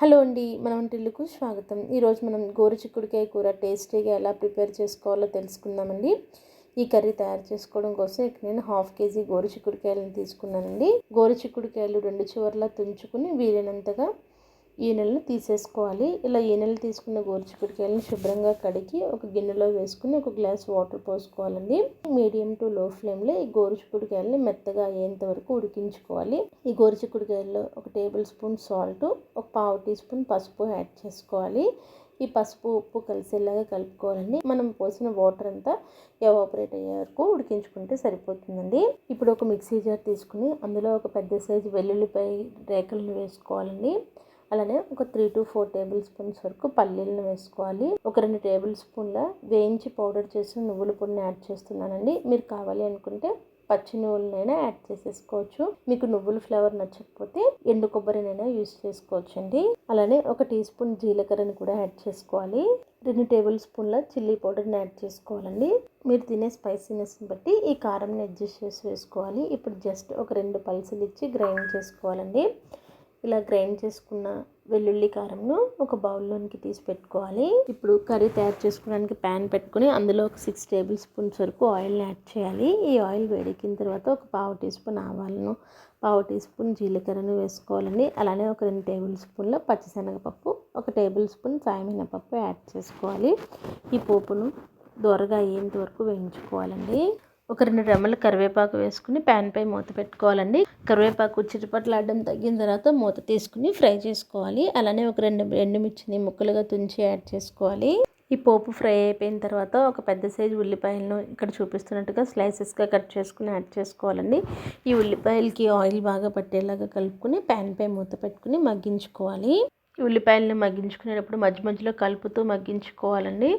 Hello అండి మన వంటిల్లుకు స్వాగతం. ఈరోజు మనం గోరుచిక్కుడికాయ కూర టేస్టీగా ఎలా ప్రిపేర్ చేసుకోవాలో తెలుసుకుందామండి. ఈ కర్రీ తయారు చేసుకోవడం కోసం ఇక్కడ నేను హాఫ్ కేజీ గోరుచిక్కుడికాయలను తీసుకున్నానండి. గోరుచిక్కుడికాయలు రెండు చివర్లా తుంచుకుని వీలైనంతగా ఈనెలను తీసేసుకోవాలి. ఇలా ఈనెలు తీసుకున్న గోరుచిక్కుడికాయలను శుభ్రంగా కడిగి ఒక గిన్నెలో వేసుకుని ఒక గ్లాస్ వాటర్ పోసుకోవాలండి. మీడియం టు లో ఫ్లేమ్లో ఈ గోరుచిక్కుడికాయలని మెత్తగా అయ్యేంత వరకు ఉడికించుకోవాలి. ఈ గోరుచిక్కుడికాయల్లో ఒక టేబుల్ స్పూన్ సాల్ట్ ఒక పావు టీ స్పూన్ పసుపు యాడ్ చేసుకోవాలి. ఈ పసుపు ఉప్పు కలిసేలాగా కలుపుకోవాలండి. మనం పోసిన వాటర్ అంతా ఎవాపరేట్ అయ్యే వరకు ఉడికించుకుంటే సరిపోతుందండి. ఇప్పుడు ఒక మిక్సీ జార్ తీసుకుని అందులో ఒక పెద్ద సైజు వెల్లుల్లిపై రేకలను వేసుకోవాలండి. అలానే ఒక three to four table spoons వరకు పల్లీలను వేసుకోవాలి. ఒక రెండు టేబుల్ స్పూన్ల వేయించి పౌడర్ చేసిన నువ్వుల పొడిని యాడ్ చేస్తున్నానండి. మీరు కావాలి అనుకుంటే పచ్చి నువ్వులనైనా యాడ్ చేసేసుకోవచ్చు. మీకు నువ్వుల ఫ్లేవర్ నచ్చకపోతే ఎండు కొబ్బరినైనా యూస్ చేసుకోవచ్చు అండి అలానే ఒక టీ స్పూన్ జీలకర్రని కూడా యాడ్ చేసుకోవాలి. రెండు టేబుల్ స్పూన్ల చిల్లీ పౌడర్ని యాడ్ చేసుకోవాలండి. మీరు తినే స్పైసీనెస్ని బట్టి ఈ కారంని అడ్జస్ట్ చేసి వేసుకోవాలి. ఇప్పుడు జస్ట్ ఒక రెండు పల్సులు ఇచ్చి గ్రైండ్ చేసుకోవాలండి. ఇలా గ్రైండ్ చేసుకున్న వెల్లుల్లి కారంను ఒక బౌల్లోనికి తీసి పెట్టుకోవాలి. ఇప్పుడు కర్రీ తయారు చేసుకోవడానికి ప్యాన్ పెట్టుకుని అందులో ఒక సిక్స్ టేబుల్ స్పూన్స్ వరకు ఆయిల్ని యాడ్ చేయాలి. ఈ ఆయిల్ వేడెక్కిన తర్వాత ఒక పావు టీ స్పూన్ ఆవాలను పావు టీ స్పూన్ జీలకర్రను వేసుకోవాలండి. అలానే ఒక రెండు టేబుల్ స్పూన్ల పచ్చిశనగపప్పు ఒక టేబుల్ స్పూన్ సాయమినపప్పు యాడ్ చేసుకోవాలి. ఈ పోపును దొరగా అయ్యేంత వరకు వేయించుకోవాలండి. ఒక రెండు రెమ్మలు కరివేపాకు వేసుకుని ప్యాన్ పై మూత పెట్టుకోవాలండి. కరివేపాకు చిటపట్లాడడం తగ్గిన తర్వాత మూత తీసుకుని ఫ్రై చేసుకోవాలి. అలానే ఒక రెండు ఎండుమిర్చిని ముక్కలుగా తుంచి యాడ్ చేసుకోవాలి. ఈ పోపు ఫ్రై అయిపోయిన తర్వాత ఒక పెద్ద సైజు ఉల్లిపాయలను ఇక్కడ చూపిస్తున్నట్టుగా స్లైసెస్గా కట్ చేసుకుని యాడ్ చేసుకోవాలండి. ఈ ఉల్లిపాయలకి ఆయిల్ బాగా పట్టేలాగా కలుపుకొని ప్యాన్ పై మూత పెట్టుకుని మగ్గించుకోవాలి. ఉల్లిపాయలను మగ్గించుకునేటప్పుడు మధ్య మధ్యలో కలుపుతూ మగ్గించుకోవాలండి.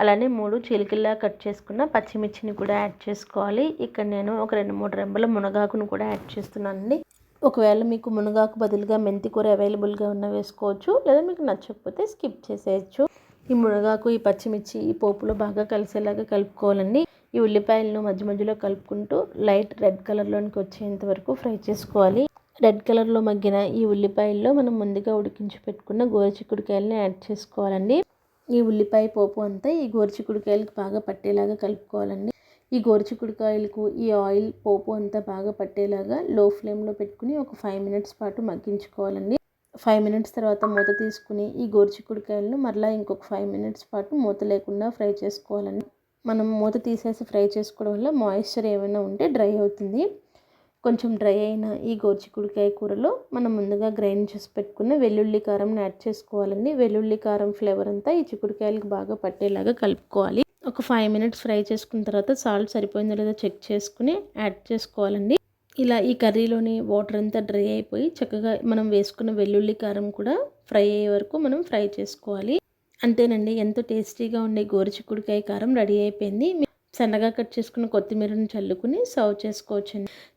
అలానే మూడు చిలికల్లా కట్ చేసుకున్న పచ్చిమిర్చిని కూడా యాడ్ చేసుకోవాలి. ఇక్కడ నేను ఒక రెండు మూడు రెంబల మునగాకును కూడా యాడ్ చేస్తున్నానండి. ఒకవేళ మీకు మునగాకు బదులుగా మెంతి కూర అవైలబుల్గా ఉన్న వేసుకోవచ్చు లేదా మీకు నచ్చకపోతే స్కిప్ చేసేయచ్చు. ఈ మునగాకు ఈ పచ్చిమిర్చి ఈ పోపులో బాగా కలిసేలాగా కలుపుకోవాలండి. ఈ ఉల్లిపాయలను మధ్య మధ్యలో కలుపుకుంటూ లైట్ రెడ్ కలర్లోనికి వచ్చేంత వరకు ఫ్రై చేసుకోవాలి. రెడ్ కలర్లో మగ్గిన ఈ ఉల్లిపాయల్లో మనం ముందుగా ఉడికించి పెట్టుకున్న గోరుచిక్కుడుకాయలని యాడ్ చేసుకోవాలండి. ఈ ఉల్లిపాయ పోపు అంతా ఈ గోరుచిక్కుడుకాయలకు బాగా పట్టేలాగా కలుపుకోవాలండి. ఈ గోరుచిక్కుడుకాయలకు ఈ ఆయిల్ పోపు అంతా బాగా పట్టేలాగా లో ఫ్లేమ్లో పెట్టుకుని ఒక ఫైవ్ మినిట్స్ పాటు మగ్గించుకోవాలండి. ఫైవ్ మినిట్స్ తర్వాత మూత తీసుకుని ఈ గోరుచిక్కుడుకాయలను మరలా ఇంకొక ఫైవ్ మినిట్స్ పాటు మూత లేకుండా ఫ్రై చేసుకోవాలండి. మనం మూత తీసేసి ఫ్రై చేసుకోవడం వల్ల మాయిశ్చర్ ఏమైనా ఉంటే డ్రై అవుతుంది. కొంచెం డ్రై అయిన ఈ గోర్చికుడికాయ కూరలో మనం ముందుగా గ్రైండ్ చేసి పెట్టుకున్న వెల్లుల్లి కారం యాడ్ చేసుకోవాలండి. వెల్లుల్లి కారం ఫ్లేవర్ అంతా ఈ చిక్కుడుకాయలకు బాగా పట్టేలాగా కలుపుకోవాలి. ఒక ఫైవ్ మినిట్స్ ఫ్రై చేసుకున్న తర్వాత సాల్ట్ సరిపోయిందో లేదో చెక్ చేసుకుని యాడ్ చేసుకోవాలండి. ఇలా ఈ కర్రీలోని వాటర్ అంతా డ్రై అయిపోయి చక్కగా మనం వేసుకున్న వెల్లుల్లి కారం కూడా ఫ్రై అయ్యే వరకు మనం ఫ్రై చేసుకోవాలి. అంతేనండి ఎంతో టేస్టీగా ఉండే గోరుచిక్కుడుకాయ కారం రెడీ అయిపోయింది. సన్నగా కట్ చేసుకున్న కొత్తిమీరను చల్లుకుని సర్వ్ చేసుకోవచ్చండి.